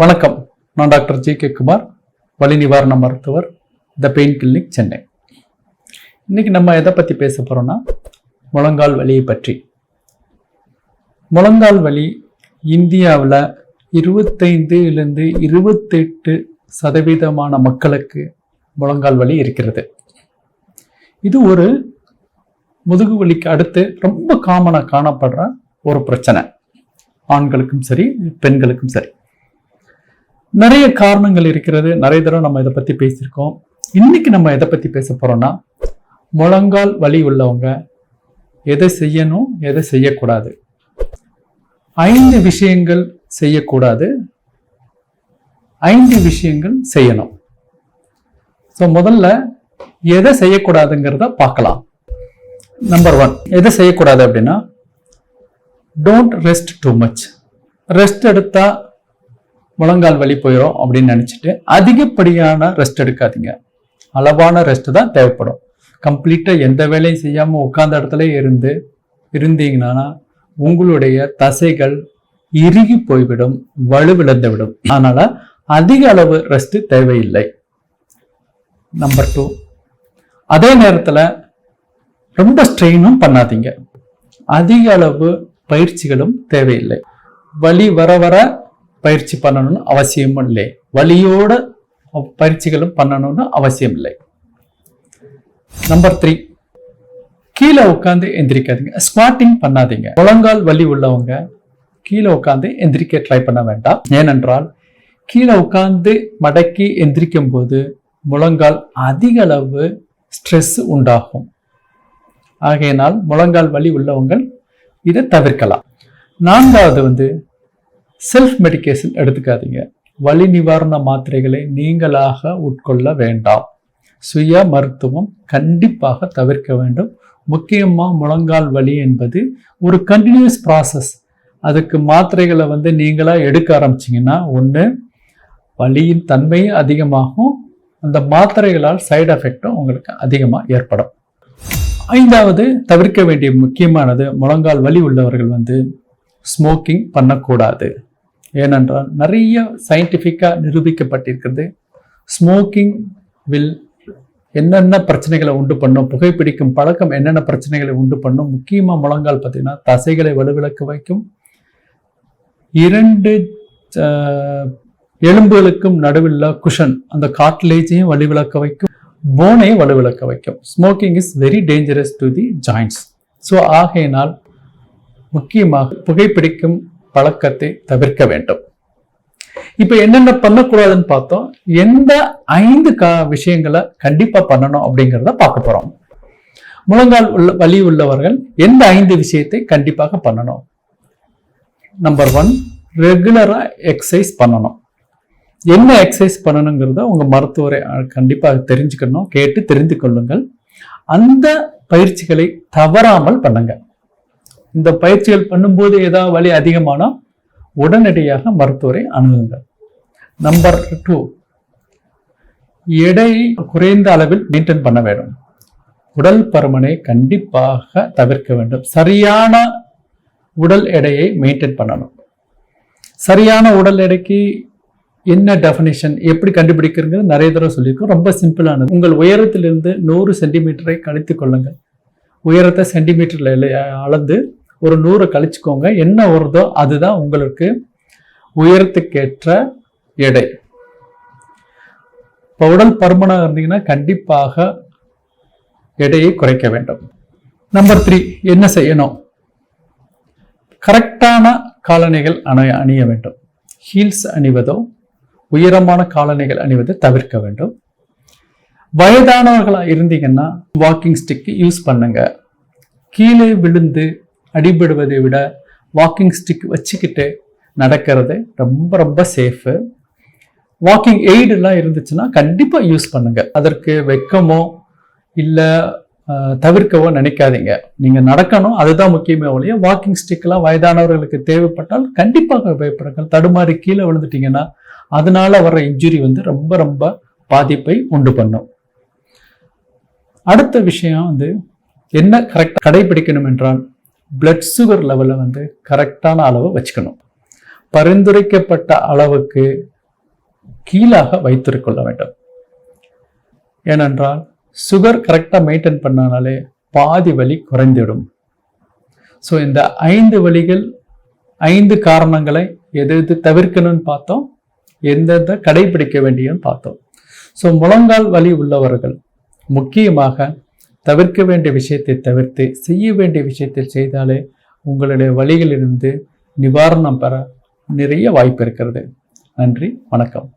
வணக்கம். நான் doctor G K Kumar வலி நிவாரண மருத்துவர் த பெயின் கிளினிக் சென்னை. இன்னைக்கு நம்ம எதை பற்றி பேச போகிறோம்னா முழங்கால் வலியை பற்றி. முழங்கால் வலி இந்தியாவில் இருபத்தைந்துலேருந்து இருபத்தெட்டு சதவீதமான மக்களுக்கு முழங்கால் வலி இருக்கிறது. இது ஒரு முதுகு வலிக்கு அடுத்து ரொம்ப காமனாக காணப்படுற ஒரு பிரச்சனை. ஆண்களுக்கும் சரி பெண்களுக்கும் சரி. நிறைய காரணங்கள் இருக்கிறது. நிறைய தடவை நம்ம இதை பற்றி பேசியிருக்கோம். இன்னைக்கு நம்ம எதை பற்றி பேச போகிறோம்னா முழங்கால் வலி உள்ளவங்க எதை செய்யணும் எதை செய்யக்கூடாது. ஐந்து விஷயங்கள் செய்யக்கூடாது. ஐந்து விஷயங்கள் செய்யணும். ஸோ முதல்ல எதை செய்யக்கூடாதுங்கிறத பார்க்கலாம். நம்பர் ஒன் எதை செய்யக்கூடாது அப்படின்னா don't rest too much rest எடுத்தால் முழங்கால் வலி போயிடும் அப்படின்னு நினச்சிட்டு அதிகப்படியான ரெஸ்ட் எடுக்காதீங்க. அளவான ரெஸ்ட் தான் தேவைப்படும். கம்ப்ளீட்டாக எந்த வேலையும் செய்யாமல் உட்கார்ந்த இடத்துல இருந்து இருந்தீங்கன்னா உங்களுடைய தசைகள் இறுகி போய்விடும் வலுவிழந்து விடும். அதனால் அதிக அளவு ரெஸ்ட் தேவையில்லை. நம்பர் டூ அதே நேரத்தில் ரொம்ப ஸ்ட்ரெயினும் பண்ணாதீங்க. அதிக அளவு பயிற்சிகளும் தேவையில்லை. வலி வர வர பயிற்சி பண்ணணும்னு அவசியமும் இல்லை. வலியோட பயிற்சிகளும் பண்ணணும்னு அவசியம் இல்லை. நம்பர் த்ரீ கீழே உட்காந்து எந்திரிக்காதீங்க. ஸ்குவாட்டிங் பண்ணாதீங்க. முழங்கால் வலி உள்ளவங்க கீழே உட்காந்து எந்திரிக்க ட்ரை பண்ண வேண்டாம். ஏனென்றால் கீழே உட்காந்து மடக்கி எந்திரிக்கும் போது முழங்கால் அதிக அளவு ஸ்ட்ரெஸ் உண்டாகும். ஆகையினால் முழங்கால் வலி உள்ளவங்க இதை தவிர்க்கலாம். நான்காவது வந்து செல்ஃப் மெடிக்கேஷன் எடுத்துக்காதீங்க. வலி நிவாரண மாத்திரைகளை நீங்களாக உட்கொள்ள வேண்டாம். சுய மருத்துவம் கண்டிப்பாக தவிர்க்க வேண்டும். முக்கியமாக முழங்கால் வலி என்பது ஒரு கண்டினியூஸ் ப்ராசஸ் அதுக்கு மாத்திரைகளை வந்து நீங்களாக எடுக்க ஆரம்பிச்சிங்கன்னா ஒன்று வலியின் தன்மையும் அதிகமாகும். அந்த மாத்திரைகளால் சைடு எஃபெக்டும் உங்களுக்கு அதிகமாக ஏற்படும். ஐந்தாவது தவிர்க்க வேண்டிய முக்கியமானது முழங்கால் வலி உள்ளவர்கள் வந்து ஸ்மோக்கிங் பண்ணக்கூடாது. ஏனென்றால் நிறைய சயின்டிஃபிக்காக நிரூபிக்கப்பட்டிருக்கிறது. ஸ்மோக்கிங் வில் என்னென்ன பிரச்சனைகளை உண்டு பண்ணும் புகைப்பிடிக்கும் பழக்கம் என்னென்ன பிரச்சனைகளை உண்டு பண்ணும் முக்கியமாக முழங்கால் பார்த்தீங்கன்னா தசைகளை வலுவிளக்க வைக்கும். இரண்டு எலும்புகளுக்கும் நடுவில் குஷன் அந்த காட்லேஜையும் வலுவிளக்க வைக்கும் போனையும் வலுவிளக்க வைக்கும். Smoking is very dangerous to the joints so ஆகையினால் முக்கியமாக புகைப்பிடிக்கும் பழக்கத்தை தவிர்க்க வேண்டும். இப்ப என்னென்ன பண்ணக்கூடாதுன்னு பார்த்தோம். எந்த ஐந்து கா விஷயங்களை கண்டிப்பா பண்ணணும் அப்படிங்கிறத பார்க்க போறோம். முழங்கால் உள்ள வலி உள்ளவர்கள் எந்த ஐந்து விஷயத்தை கண்டிப்பாக பண்ணணும்? நம்பர் ஒன் ரெகுலரா எக்ஸசைஸ் பண்ணணும். என்ன எக்ஸசைஸ் பண்ணணுங்கிறத உங்க மருத்துவரை கண்டிப்பாக தெரிஞ்சுக்கணும் கேட்டு தெரிந்து கொள்ளுங்கள். அந்த பயிற்சிகளை தவறாமல் பண்ணுங்கள் இந்த பயிற்சிகள் பண்ணும்போது ஏதாவது வலி அதிகமானால் உடனடியாக மருத்துவரை அணுகுங்கள். நம்பர் டூ எடை குறைந்த அளவில் மெயின்டைன் பண்ண வேண்டும். உடல் பருமனை கண்டிப்பாக தவிர்க்க வேண்டும். சரியான உடல் எடையை மெயின்டைன் பண்ணணும். சரியான உடல் எடைக்கு என்ன டெஃபினேஷன் எப்படி கண்டுபிடிக்கிறது நிறைய தடவை சொல்லியிருக்கோம். ரொம்ப சிம்பிளானது உங்கள் உயரத்திலிருந்து நூறு சென்டிமீட்டரை கழித்து கொள்ளுங்கள். உயரத்தை சென்டிமீட்டரில் அளந்து ஒரு நூறை கழிச்சுக்கோங்க. என்ன வருதோ அதுதான் உங்களுக்கு உயரத்துக்கேற்ற எடை. இப்போ உடல் பருமனாக இருந்தீங்கன்னா கண்டிப்பாக எடையை குறைக்க வேண்டும். நம்பர் த்ரீ என்ன செய்யணும்? கரெக்டான காலணிகள் அணிய அணிய வேண்டும். ஹீல்ஸ் அணிவதோ உயரமான காலணிகள் அணிவதை தவிர்க்க வேண்டும். வயதானவர்களாக இருந்தீங்கன்னா வாக்கிங் ஸ்டிக்கு யூஸ் பண்ணுங்க. கீழே விழுந்து அடிபடுவதை விட வாக்கிங் ஸ்டிக் வச்சுக்கிட்டு நடக்கிறது ரொம்ப ரொம்ப சேஃபு வாக்கிங் எய்டெல்லாம் இருந்துச்சுன்னா கண்டிப்பாக யூஸ் பண்ணுங்கள் அதற்கு வெக்கமோ இல்லை தவிர்க்கவோ நினைக்காதீங்க. நீங்கள் நடக்கணும் அதுதான் முக்கியமே ஒழிய வாக்கிங் ஸ்டிக்லாம் வயதானவர்களுக்கு தேவைப்பட்டால் கண்டிப்பாக பயப்படுங்கள். தடுமாறி கீழே விழுந்துட்டீங்கன்னா அதனால வர இன்ஜுரி வந்து ரொம்ப ரொம்ப பாதிப்பை உண்டு பண்ணும். அடுத்த விஷயம் வந்து என்ன கரெக்டாக கடைபிடிக்கணும் என்றால் பிளட் சுகர் லெவலை வந்து கரெக்டான அளவை வச்சுக்கணும். பரிந்துரைக்கப்பட்ட அளவுக்கு கீழாக வைத்திருக்கொள்ள வேண்டும். ஏனென்றால் சுகர் கரெக்டாக மெயின்டைன் பண்ணாலே பாதி வலி குறைந்திடும் ஸோ இந்த ஐந்து வழிகள் ஐந்து காரணங்களை எது எது தவிர்க்கணும்னு பார்த்தோம் எந்தெந்த கடைபிடிக்க வேண்டியன்னு பார்த்தோம். ஸோ முழங்கால் வலி உள்ளவர்கள் முக்கியமாக தவிர்க்க வேண்டிய விஷயத்தை தவிர்த்து செய்ய வேண்டிய விஷயத்தை செய்தாலே உங்களுடைய வழிகளிலிருந்து நிவாரணம் பெற நிறைய வாய்ப்பு இருக்கிறது. நன்றி வணக்கம்.